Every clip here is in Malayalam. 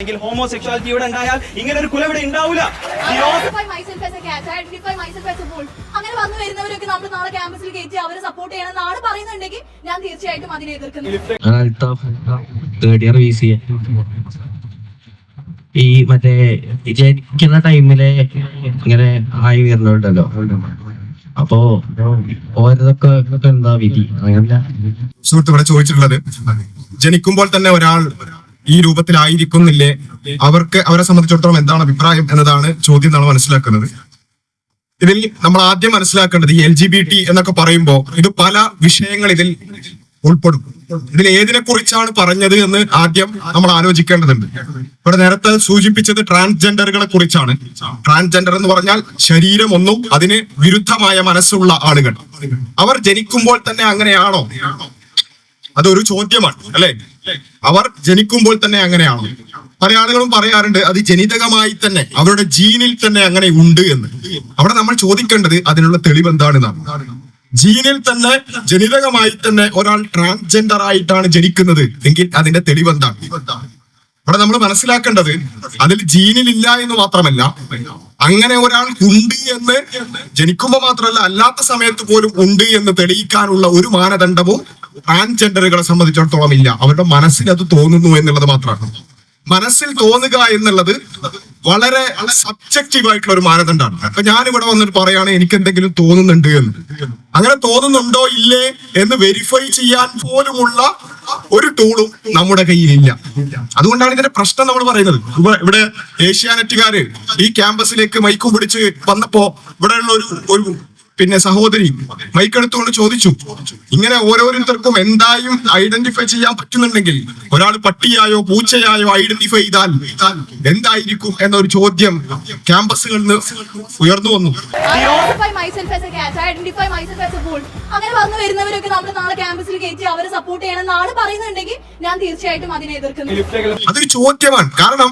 എങ്കിൽ ഹോമോസെക്ഷാലിറ്റി ഇവിടെ ഉണ്ടായാൽ ഇങ്ങനെ ഒരു കുല ഇവിടെ ഉണ്ടാവില്ല അങ്ങനെ വന്നു വരുന്നവരൊക്കെ നമ്മൾ നാളെ ക്യാമ്പസിൽ കയറ്റി അവരെ സപ്പോർട്ട് ചെയ്യണം നാളെ പറയുന്നുണ്ടെങ്കിൽ ഞാൻ തീർച്ചയായിട്ടും അതിനെ എതിർക്കുന്നു. ഈ മറ്റേ ജനിക്കുന്ന ടൈമിൽ ഇങ്ങനെ ആയി വരുന്നുണ്ടല്ലോ. അപ്പോ ഓരോതൊക്കെ എന്താ വിധി? അങ്ങനല്ല. സുഹൃത്ത് ഇവിടെ ചോദിച്ചിട്ടുള്ളത് ജനിക്കുമ്പോൾ തന്നെ ഒരാൾ ഈ രൂപത്തിലായിരിക്കുന്നില്ലേ? അവർക്ക് അവരെ സംബന്ധിച്ചിടത്തോളം എന്താണ് അഭിപ്രായം എന്നതാണ് ചോദ്യം നമ്മൾ മനസ്സിലാക്കുന്നത്. ഇതിൽ നമ്മൾ ആദ്യം മനസ്സിലാക്കേണ്ടത് ഈ എൽ ജി ബി ടി എന്നൊക്കെ പറയുമ്പോൾ ഇത് പല വിഷയങ്ങൾ ഇതിൽ ഉൾപ്പെടും. ഇതിൽ ഏതിനെ കുറിച്ചാണ് പറഞ്ഞത് എന്ന് ആദ്യം നമ്മൾ ആലോചിക്കേണ്ടതുണ്ട്. ഇവിടെ നേരത്തെ സൂചിപ്പിച്ചത് ട്രാൻസ്ജെൻഡറുകളെ കുറിച്ചാണ്. ട്രാൻസ്ജെൻഡർ എന്ന് പറഞ്ഞാൽ ശരീരം ഒന്നും അതിന് വിരുദ്ധമായ മനസ്സുള്ള ആളുകൾ. അവർ ജനിക്കുമ്പോൾ തന്നെ അങ്ങനെയാണോ? അതൊരു ചോദ്യമാണ് അല്ലെ? അവർ ജനിക്കുമ്പോൾ തന്നെ അങ്ങനെയാണോ? പല ആളുകളും പറയാറുണ്ട് അത് ജനിതകമായി തന്നെ അവരുടെ ജീനിൽ തന്നെ അങ്ങനെ ഉണ്ട് എന്ന്. അവിടെ നമ്മൾ ചോദിക്കേണ്ടത് അതിനുള്ള തെളിവ് എന്താണ് ജീനിൽ തന്നെ ജനിതകമായി തന്നെ ഒരാൾ ട്രാൻസ്ജെൻഡർ ആയിട്ടാണ് ജനിക്കുന്നത് എങ്കിൽ അതിന്റെ തെളിവ് എന്താണ്? അവിടെ നമ്മൾ മനസ്സിലാക്കേണ്ടത് അതിൽ ജീനിൽ ഇല്ല എന്ന് മാത്രമല്ല അങ്ങനെ ഒരാൾ ഉണ്ട് എന്ന് ജനിക്കുമ്പോൾ മാത്രമല്ല അല്ലാത്ത സമയത്ത് പോലും ഉണ്ട് എന്ന് തെളിയിക്കാനുള്ള ഒരു മാനദണ്ഡവും ട്രാൻസ്ജെൻഡറുകളെ സംബന്ധിച്ചിടത്തോളം ഇല്ല. അവരുടെ മനസ്സിൽ അത് തോന്നുന്നു എന്നുള്ളത് മാത്രമാണ്. മനസ്സിൽ തോന്നുക എന്നുള്ളത് വളരെ സബ്ജക്റ്റീവ് ആയിട്ടുള്ള ഒരു മാനദണ്ഡമാണ് അപ്പൊ ഞാനിവിടെ വന്നിട്ട് പറയാണ് എനിക്ക് എന്തെങ്കിലും തോന്നുന്നുണ്ട് എന്ന്. അങ്ങനെ തോന്നുന്നുണ്ടോ ഇല്ലേ എന്ന് വെരിഫൈ ചെയ്യാൻ പോലുമുള്ള ഒരു ടൂളും നമ്മുടെ കയ്യിലില്ല. അതുകൊണ്ടാണ് ഇതിന്റെ പ്രശ്നം നമ്മൾ പറയുന്നത്. ഇവ- ഇവിടെ ഏഷ്യാനെറ്റുകാര് ഈ ക്യാമ്പസിലേക്ക് മൈക്കും പിടിച്ച് വന്നപ്പോ ഇവിടെയുള്ള ഒരു ഒരു പിന്നെ സഹോദരി മൈക്കെടുത്തുകൊണ്ട് ചോദിച്ചു. ഇങ്ങനെ ഓരോരുത്തർക്കും എന്തായും ഐഡന്റിഫൈ ചെയ്യാൻ പറ്റുന്നുണ്ടെങ്കിൽ ഒരാൾ പട്ടിയായോ പൂച്ചയായോ ഐഡന്റിഫൈ ചെയ്താൽ എന്തായിരിക്കും എന്നൊരു ചോദ്യം ക്യാമ്പസുകളിൽ നിന്ന് ഉയർന്നു വന്നു. അങ്ങനെ വന്നു വരുന്നവരൊക്കെ നമ്മൾ നാളെ ക്യാമ്പസിൽ കയറ്റി അവരെ സപ്പോർട്ട് ചെയ്യണം നാളെ പറയുന്നുണ്ടെങ്കിൽ ഞാൻ തീർച്ചയായിട്ടും അതിനെ എതിർക്കുന്നു. അതൊരു ചോദ്യമാണ്. കാരണം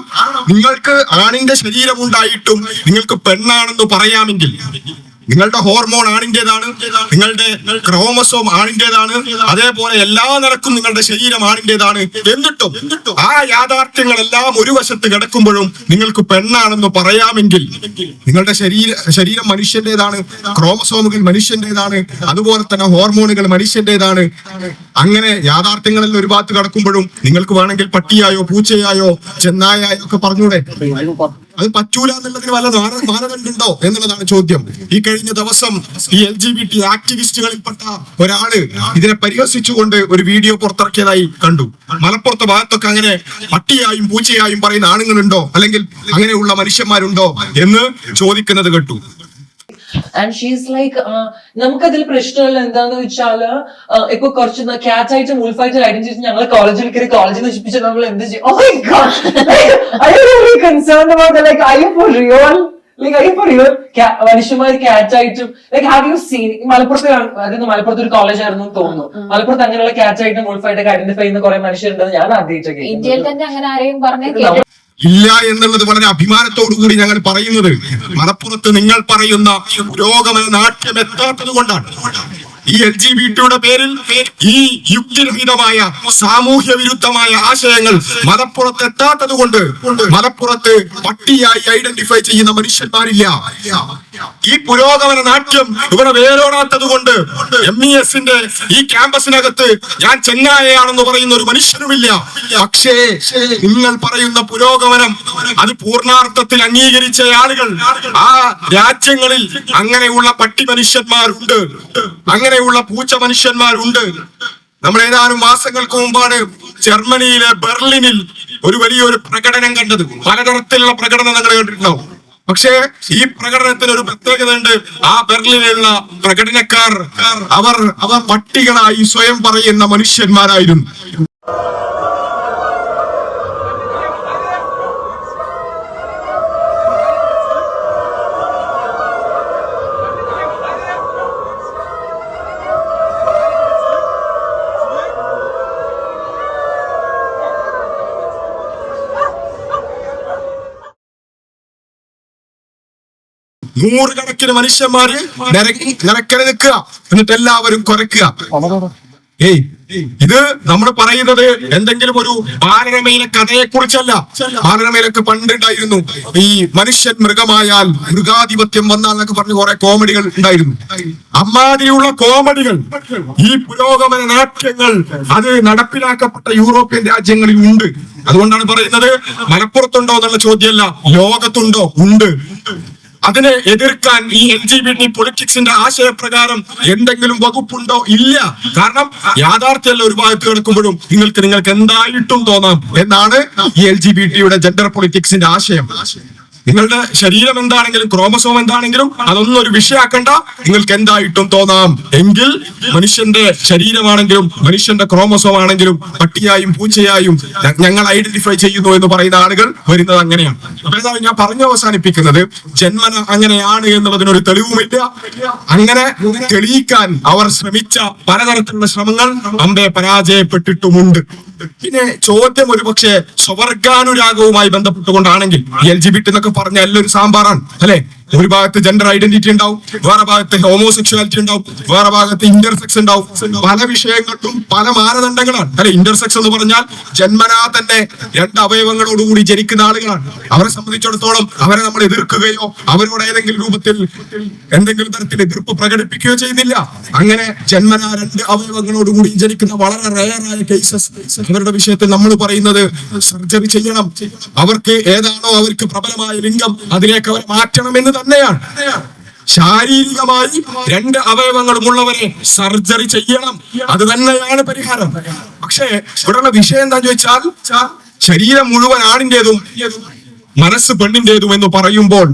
നിങ്ങൾക്ക് ആണിന്റെ ശരീരം ഉണ്ടായിട്ടും നിങ്ങൾക്ക് പെണ്ണാണെന്ന് പറയാമെങ്കിൽ നിങ്ങളുടെ ഹോർമോൺ ആണിന്റെതാണ് നിങ്ങളുടെ ക്രോമസോം ആണിന്റെതാണ് അതേപോലെ എല്ലാ നിരക്കും നിങ്ങളുടെ ശരീരം ആണിന്റെതാണ് എന്നിട്ടും ആ യാഥാർത്ഥ്യങ്ങളെല്ലാം ഒരു വശത്ത് കിടക്കുമ്പോഴും നിങ്ങൾക്ക് പെണ്ണാണെന്ന് പറയാമെങ്കിൽ നിങ്ങളുടെ ശരീര ശരീരം മനുഷ്യന്റേതാണ്. ക്രോമസോമുകൾ മനുഷ്യന്റേതാണ്. അതുപോലെ തന്നെ ഹോർമോണുകൾ മനുഷ്യന്റേതാണ്. അങ്ങനെ യാഥാർത്ഥ്യങ്ങളിൽ ഒരു ഭാഗത്ത് കടക്കുമ്പോഴും നിങ്ങൾക്ക് വേണമെങ്കിൽ പട്ടിയായോ പൂച്ചയായോ ചെന്നായായോ ഒക്കെ പറഞ്ഞൂടെ? അത് പറ്റൂല എന്നുള്ളതിന് വല്ല മാനദണ്ഡുണ്ടോ എന്നുള്ളതാണ് ചോദ്യം. ഈ കഴിഞ്ഞ ദിവസം ഈ എൽ ജി ബി ടി ആക്ടിവിസ്റ്റുകളിൽപ്പെട്ട ഒരാൾ ഇതിനെ പരിഹസിച്ചുകൊണ്ട് ഒരു വീഡിയോ പുറത്തിറക്കിയതായി കണ്ടു. മലപ്പുറത്തെ ഭാഗത്തൊക്കെ അങ്ങനെ പട്ടിയായും പൂച്ചയായും പറയുന്ന ആണുങ്ങളുണ്ടോ? അല്ലെങ്കിൽ അങ്ങനെയുള്ള മനുഷ്യന്മാരുണ്ടോ എന്ന് ചോദിക്കുന്നത് കേട്ടു. ആൻഡ് ഷീസ് ലൈക്ക് നമുക്കതിൽ പ്രശ്നമുള്ള എന്താന്ന് വെച്ചാൽ uh, ഇപ്പൊ കുറച്ച് ക്യാറ്റ് ആയിട്ടും ഉൾഫായിട്ടും ഐഡന്റി ഞങ്ങൾ കോളേജിൽ കയറി കോളേജിൽ നശിപ്പിച്ച നമ്മൾ എന്ത് ചെയ്യും? Oh മനുഷ്യന്മാർ ക്യാറ്റ് ആയിട്ടും ലൈക്ക് ഹാവ് യു സീൻ മലപ്പുറത്ത് അതായത് മലപ്പുറത്ത് ഒരു കോളേജ് ആയിരുന്നു തോന്നുന്നു. മലപ്പുറത്ത് അങ്ങനെയുള്ള ക്യാറ്റ് ആയിട്ടും ഉൾഫായിട്ടൊക്കെ ഐഡന്റിഫൈ ചെയ്യുന്ന കുറെ മനുഷ്യരുണ്ടെന്ന് ഞാൻ ആദ്യമായിട്ടൊക്കെ ഇന്ത്യയിൽ തന്നെ അങ്ങനെ ആരെയും പറഞ്ഞു ഇല്ല എന്നുള്ളത് വളരെ അഭിമാനത്തോടുകൂടി ഞങ്ങൾ പറയുന്നത് മലപ്പുറത്ത് നിങ്ങൾ പറയുന്ന പുരോഗമന നാട്യം എത്താത്തത് കൊണ്ടാണ്. ഈ എൽ ജി ബി ടിയുടെ പേരിൽ ഈ യുക്തിരഹിതമായ സാമൂഹ്യ വിരുദ്ധമായ ആശയങ്ങൾ മലപ്പുറത്ത് എത്താത്തത് കൊണ്ട് മലപ്പുറത്ത് പട്ടിയായി ഐഡന്റിഫൈ ചെയ്യുന്ന മനുഷ്യന്മാരില്ല. ഈ പുരോഗമന നാട്യം ഇവിടെ വേരോടാത്തത് കൊണ്ട് എം ഇ എസിന്റെ ഈ ക്യാമ്പസിനകത്ത് ഞാൻ ചെന്നായയാണെന്ന് പറയുന്ന ഒരു മനുഷ്യനുമില്ല. പക്ഷേ നിങ്ങൾ പറയുന്ന പുരോഗമനം അത് പൂർണാർത്ഥത്തിൽ അംഗീകരിച്ച ആളുകൾ ആ രാജ്യങ്ങളിൽ അങ്ങനെയുള്ള പട്ടി മനുഷ്യന്മാരുണ്ട് അങ്ങനെയുള്ള പൂച്ച മനുഷ്യന്മാരുണ്ട്. നമ്മൾ ഏതാനും മാസങ്ങൾക്ക് മുമ്പാണ് ജർമ്മനിയിലെ ബെർലിനിൽ ഒരു വലിയൊരു പ്രകടനം കണ്ടത്. പലതരത്തിലുള്ള പ്രകടനം നിങ്ങൾ കണ്ടിട്ടുണ്ടാവും. പക്ഷേ ഈ പ്രകടനത്തിന് ഒരു പ്രത്യേകത ഉണ്ട് ആ ബെർലിനുള്ള പ്രകടനക്കാർ അവർ അവർ പട്ടികളായി സ്വയം പറയുന്ന മനുഷ്യന്മാരായിരുന്നു. നൂറുകണക്കിന് മനുഷ്യന്മാര് നിരക്കരെ നിൽക്കുക. എന്നിട്ട് എല്ലാവരും കുറയ്ക്കുക. ഏയ് ഇത് നമ്മൾ പറയുന്നത് എന്തെങ്കിലും ഒരു ആരണമയിലെ കഥയെ കുറിച്ചല്ല ആരണമയിലൊക്കെ പണ്ടുണ്ടായിരുന്നു. ഈ മനുഷ്യൻ മൃഗമായാൽ മൃഗാധിപത്യം വന്നാൽ എന്നൊക്കെ പറഞ്ഞ് കുറെ കോമഡികൾ ഉണ്ടായിരുന്നു. അമ്മാതിരിയുള്ള കോമഡികൾ. ഈ പുരോഗമന നാട്യങ്ങൾ അത് നടപ്പിലാക്കപ്പെട്ട യൂറോപ്യൻ രാജ്യങ്ങളിൽ ഉണ്ട്. അതുകൊണ്ടാണ് പറയുന്നത് മലപ്പുറത്തുണ്ടോ എന്നുള്ള ചോദ്യമല്ല. ലോകത്തുണ്ടോ? ഉണ്ട്. അതിനെ എതിർക്കാൻ ഈ എൽ ജി ബി ടി പൊളിറ്റിക്സിന്റെ ആശയപ്രകാരം എന്തെങ്കിലും വകുപ്പുണ്ടോ? ഇല്ല. കാരണം യാഥാർത്ഥ്യമല്ല ഒരു ഭാഗത്ത് കിടക്കുമ്പോഴും നിങ്ങൾക്ക് നിങ്ങൾക്ക് എന്തായിട്ടും തോന്നാം. എന്നാണ് ഈ എൽ ജി ബി ടിയുടെ ജെൻഡർ പൊളിറ്റിക്സിന്റെ ആശയം. നിങ്ങളുടെ ശരീരം എന്താണെങ്കിലും ക്രോമസോം എന്താണെങ്കിലും അതൊന്നും ഒരു വിഷയാക്കണ്ട. നിങ്ങൾക്ക് എന്തായിട്ടും തോന്നാം. എങ്കിൽ മനുഷ്യന്റെ ശരീരമാണെങ്കിലും മനുഷ്യന്റെ ക്രോമസോം ആണെങ്കിലും പട്ടിയായും പൂച്ചയായും ഞങ്ങൾ ഐഡന്റിഫൈ ചെയ്യുന്നു എന്ന് പറയുന്ന ആളുകൾ വരുന്നത് അങ്ങനെയാണ്. ഏതായാലും ഞാൻ പറഞ്ഞു അവസാനിപ്പിക്കുന്നത് ജന്മന അങ്ങനെയാണ് എന്നുള്ളതിനൊരു തെളിവുമില്ല. അങ്ങനെ തെളിയിക്കാൻ അവർ ശ്രമിച്ച പലതരത്തിലുള്ള ശ്രമങ്ങൾ അമ്പെ പരാജയപ്പെട്ടിട്ടുമുണ്ട്. പിന്നെ ചോദ്യം ഒരു പക്ഷേ സ്വവർഗാനുരാഗവുമായി ബന്ധപ്പെട്ടുകൊണ്ടാണെങ്കിൽ എൽ ജി ബി എന്നൊക്കെ പറഞ്ഞ എല്ലാം ഒരു സാമ്പാറാണ് അല്ലെ? ഒരു ഭാഗത്ത് ജെൻഡർ ഐഡന്റിറ്റി ഉണ്ടാവും വേറെ ഭാഗത്ത് ഹോമോസെക്ഷുവാലിറ്റി ഉണ്ടാവും വേറെ ഭാഗത്ത് ഇന്റർസെക്സ് ഉണ്ടാവും. പല വിഷയങ്ങളിലും പല മാനദണ്ഡങ്ങളാണ്. അല്ലെ ഇന്റർസെക്സ് എന്ന് പറഞ്ഞാൽ ജന്മനാ തന്നെ രണ്ട് അവയവങ്ങളോടുകൂടി ജനിക്കുന്ന ആളുകളാണ്. അവരെ സംബന്ധിച്ചിടത്തോളം അവരെ നമ്മൾ എതിർക്കുകയോ അവരോട് ഏതെങ്കിലും രൂപത്തിൽ എന്തെങ്കിലും തരത്തിൽ എതിർപ്പ് പ്രകടിപ്പിക്കുകയോ ചെയ്യുന്നില്ല. അങ്ങനെ ജന്മനാ രണ്ട് അവയവങ്ങളോടുകൂടി ജനിക്കുന്ന വളരെ റയറായ കേസസ് അവരുടെ വിഷയത്തിൽ നമ്മൾ പറയുന്നത് സർജറി ചെയ്യണം. അവർക്ക് ഏതാണോ അവർക്ക് പ്രബലമായ ലിംഗം അതിലേക്ക് അവരെ മാറ്റണം എന്ന് തന്നെയാണ്. ശാരീരികമായി രണ്ട് അവയവങ്ങളുമുള്ളവരെ സർജറി ചെയ്യണം. അത് തന്നെയാണ് പരിഹാരം. പക്ഷേ ഇവിടെയുള്ള വിഷയം എന്താ ചോദിച്ചാൽ ശരീരം മുഴുവൻ ആണിന്റേതും മനസ്സ് പെണ്ണിന്റേതും എന്ന് പറയുമ്പോൾ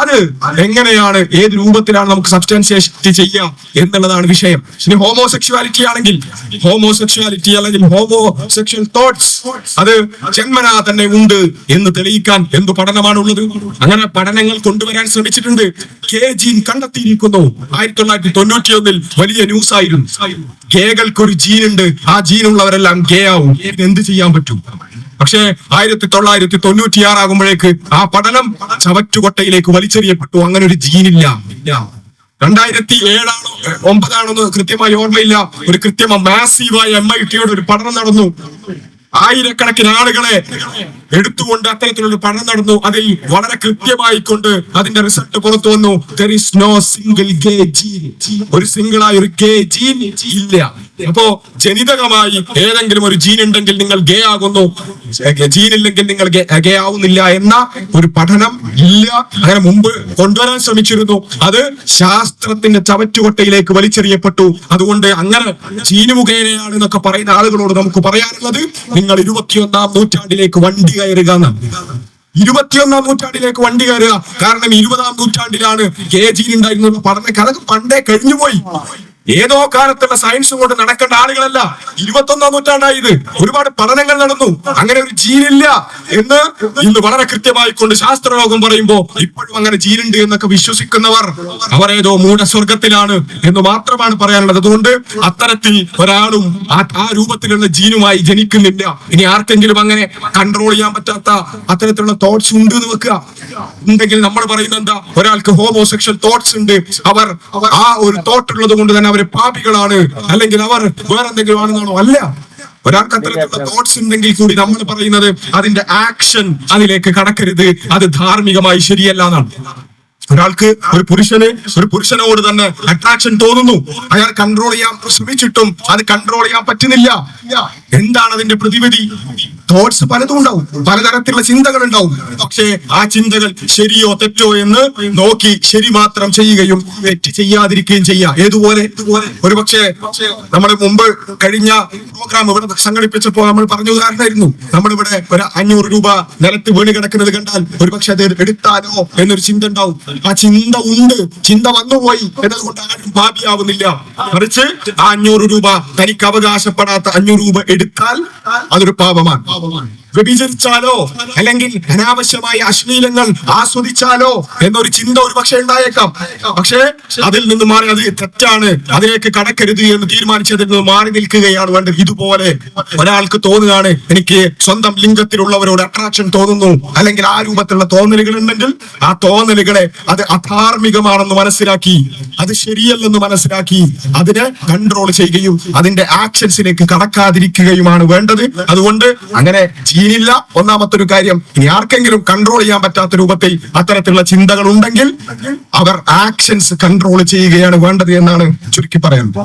അത് എങ്ങനെയാണ് ഏത് രൂപത്തിലാണ് നമുക്ക് സബ്സ്റ്റാൻസിയേറ്റ് ചെയ്യാം എന്നുള്ളതാണ് വിഷയം. ഇനി ഹോമോസെക്ഷുവാലിറ്റി ആണെങ്കിൽ ഹോമോസെക്ഷുവാലിറ്റി അല്ലെങ്കിൽ ഹോമോ സെക്ഷൽ തോട്ട്സ് അത് ജന്മനാ തന്നെ ഉണ്ട് എന്ന് തെളിയിക്കാൻ എന്ത് പഠനമാണ് ഉള്ളത് അങ്ങനെ പഠനങ്ങൾ കൊണ്ടുവരാൻ ശ്രമിച്ചിട്ടുണ്ട്. കെ ജീൻ കണ്ടെത്തിയിരിക്കുന്നു. ആയിരത്തി തൊള്ളായിരത്തി തൊണ്ണൂറ്റി ഒന്നിൽ വലിയ ന്യൂസ് ആയിരുന്നു. ഗേകൾക്ക് ഒരു ജീൻ ഉണ്ട് ആ ജീൻ ഉള്ളവരെല്ലാം ഗേ ആവും. എന്ത് ചെയ്യാൻ പറ്റും? പക്ഷേ ആയിരത്തി തൊള്ളായിരത്തി തൊണ്ണൂറ്റി ആറാകുമ്പോഴേക്ക് ആ പഠനം ചവറ്റുകൊട്ടയിലേക്ക് വലിച്ചെറിയപ്പെട്ടു. അങ്ങനെ ഒരു ജീനില്ല. രണ്ടായിരത്തി ഏഴാണോ ഏഹ്, ഒമ്പതാണോ എന്ന് കൃത്യമായി ഓർമ്മയില്ല. ഒരു കൃത്യമായ മാസീവായ എം ഐ ടിയുടെ ഒരു പഠനം നടന്നു. ആയിരക്കണക്കിന് ആളുകളെ എടുത്തുകൊണ്ട് അത്തരത്തിലൊരു പഠനം നടന്നു. അതിൽ വളരെ കൃത്യമായി കൊണ്ട് അതിന്റെ റിസൾട്ട് പുറത്തു വന്നു. നോ സിംഗിൾ ഒരു സിംഗിൾ ഒരു ഗേ ജീൻ ഇല്ല. അപ്പോ ജനിതകമായി ഏതെങ്കിലും ഒരു ജീൻ ഉണ്ടെങ്കിൽ നിങ്ങൾ ഗേ ആകുന്നു. ജീൻ ഇല്ലെങ്കിൽ നിങ്ങൾ ഗേ ആവുന്നില്ല എന്ന ഒരു പഠനം ഇല്ല. അങ്ങനെ മുമ്പ് കൊണ്ടുവരാൻ ശ്രമിച്ചിരുന്നു. അത് ശാസ്ത്രത്തിന്റെ ചവറ്റുകൊട്ടയിലേക്ക് വലിച്ചെറിയപ്പെട്ടു. അതുകൊണ്ട് അങ്ങനെ ജീന് മുഖേനയാണ് എന്നൊക്കെ പറയുന്ന ആളുകളോട് നമുക്ക് പറയാനുള്ളത്. നിങ്ങൾ ഇരുപത്തിയൊന്നാം നൂറ്റാണ്ടിലേക്ക് വണ്ടി കയറുക ഇരുപത്തിയൊന്നാം നൂറ്റാണ്ടിലേക്ക് വണ്ടി കയറുക. കാരണം ഇരുപതാം നൂറ്റാണ്ടിലാണ് കെ ജിയിൽ ഉണ്ടായിരുന്നുള്ള കഥ. പണ്ടേ കഴിഞ്ഞുപോയി. ഏതോ കാലത്തുള്ള സയൻസ് കൊണ്ട് നടക്കേണ്ട ആളുകളല്ല. ഇരുപത്തൊന്നാം നൂറ്റാണ്ടായി ഇത് ഒരുപാട് പഠനങ്ങൾ നടന്നു. അങ്ങനെ ഒരു ജീനില്ല എന്ന് ഇന്ന് വളരെ കൃത്യമായി കൊണ്ട് ശാസ്ത്രലോകം പറയുമ്പോ ഇപ്പോഴും അങ്ങനെ ജീനുണ്ട് എന്നൊക്കെ വിശ്വസിക്കുന്നവർ അവർ ഏതോ മൂഢസ്വർഗത്തിലാണ് എന്ന് മാത്രമാണ് പറയാനുള്ളത്. അതുകൊണ്ട് അത്തരത്തിൽ ഒരാളും ആ ആ രൂപത്തിലുള്ള ജീനുമായി ജനിക്കുന്നില്ല. ഇനി ആർക്കെങ്കിലും അങ്ങനെ കൺട്രോൾ ചെയ്യാൻ പറ്റാത്ത അത്തരത്തിലുള്ള തോട്ട്സ് ഉണ്ട് എന്ന് വെക്കുക? ഉണ്ടെങ്കിൽ നമ്മൾ പറയുന്നത് എന്താ? ഒരാൾക്ക് ഹോമോസെക്ഷൽ തോട്ട്സ് ഉണ്ട്. അവർ ആ ഒരു തോട്ട് ഉള്ളത് കൊണ്ട് തന്നെ അവർ പാപികളാണ് അല്ലെങ്കിൽ അവർ വേറെന്തെങ്കിലും ആണെന്നാണോ? അല്ല. ഒരാൾക്ക് അത്തരത്തിലുള്ള തോട്ട്സ് ഉണ്ടെങ്കിൽ കൂടി നമ്മൾ പറയുന്നത് അതിന്റെ ആക്ഷൻ അതിലേക്ക് കടക്കരുത്. അത് ധാർമ്മികമായി ശരിയല്ല എന്നാണ്. ഒരാൾക്ക് ഒരു പുരുഷന് ഒരു പുരുഷനോട് തന്നെ അട്രാക്ഷൻ തോന്നുന്നു. അയാൾ കൺട്രോൾ ചെയ്യാൻ ശ്രമിച്ചിട്ടും അത് കൺട്രോൾ ചെയ്യാൻ പറ്റുന്നില്ല. എന്താണ് അതിന്റെ പ്രതിവിധി? തോട്ട്സ് പലതും ഉണ്ടാവും. പലതരത്തിലുള്ള ചിന്തകൾ ഉണ്ടാവും. പക്ഷേ ആ ചിന്തകൾ ശരിയോ തെറ്റോ എന്ന് നോക്കി ശരി മാത്രം ചെയ്യുകയും തെറ്റ് ചെയ്യാതിരിക്കുകയും ചെയ്യാം ഏതുപോലെ? ഒരു പക്ഷേ നമ്മുടെ മുമ്പ് കഴിഞ്ഞ പ്രോഗ്രാം ഇവിടെ സംഘടിപ്പിച്ചപ്പോൾ നമ്മൾ പറഞ്ഞ ഉദാഹരണമായിരുന്നു. നമ്മളിവിടെ ഒരു അഞ്ഞൂറ് രൂപ നിലത്ത് വീണ് കിടക്കുന്നത് കണ്ടാൽ ഒരു പക്ഷെ അത് എടുത്താലോ എന്നൊരു ചിന്ത ഉണ്ടാവും. ആ ചിന്ത ഉണ്ട്. ചിന്ത വന്നുപോയി. എന്നതുകൊണ്ട് ആരും ഭാവിയാവുന്നില്ല മറിച്ച് ആ അഞ്ഞൂറ് രൂപ തനിക്ക് അവകാശപ്പെടാത്ത അഞ്ഞൂറ് രൂപ എടുത്താൽ അതൊരു പാപമാണ്. വ്യഭിചരിച്ചാലോ? അല്ലെങ്കിൽ അനാവശ്യമായ അശ്ലീലങ്ങൾ ആസ്വദിച്ചാലോ? എന്നൊരു ചിന്ത ഒരു പക്ഷേ ഉണ്ടായേക്കാം. പക്ഷേ അതിൽ നിന്ന് മാറി അത് തെറ്റാണ്. അതിലേക്ക് കടക്കരുത് എന്ന് തീരുമാനിച്ചതിൽ നിന്ന് മാറി നിൽക്കുകയാണ് വേണ്ടത്. ഇതുപോലെ ഒരാൾക്ക് തോന്നുകയാണ് എനിക്ക് സ്വന്തം ലിംഗത്തിലുള്ളവരോട് അട്രാക്ഷൻ തോന്നുന്നു അല്ലെങ്കിൽ ആ രൂപത്തിലുള്ള തോന്നലുകൾ ഉണ്ടെങ്കിൽ ആ തോന്നലുകളെ അത് അധാർമികമാണെന്ന് മനസ്സിലാക്കി അത് ശരിയല്ലെന്ന് മനസ്സിലാക്കി അതിനെ കൺട്രോൾ ചെയ്യുകയും അതിന്റെ ആക്ഷൻസിലേക്ക് കടക്കാതിരിക്കുകയുമാണ് വേണ്ടത്. അതുകൊണ്ട് അങ്ങനെ ചെയ്യുന്നില്ല ഒന്നാമത്തെ ഒരു കാര്യം ഇനി ആർക്കെങ്കിലും കൺട്രോൾ ചെയ്യാൻ പറ്റാത്ത രൂപത്തിൽ അത്തരത്തിലുള്ള ചിന്തകൾ ഉണ്ടെങ്കിൽ അവർ ആക്ഷൻസ് കൺട്രോൾ ചെയ്യുകയാണ് വേണ്ടത് എന്നാണ് ചുരുക്കി പറയുന്നത്.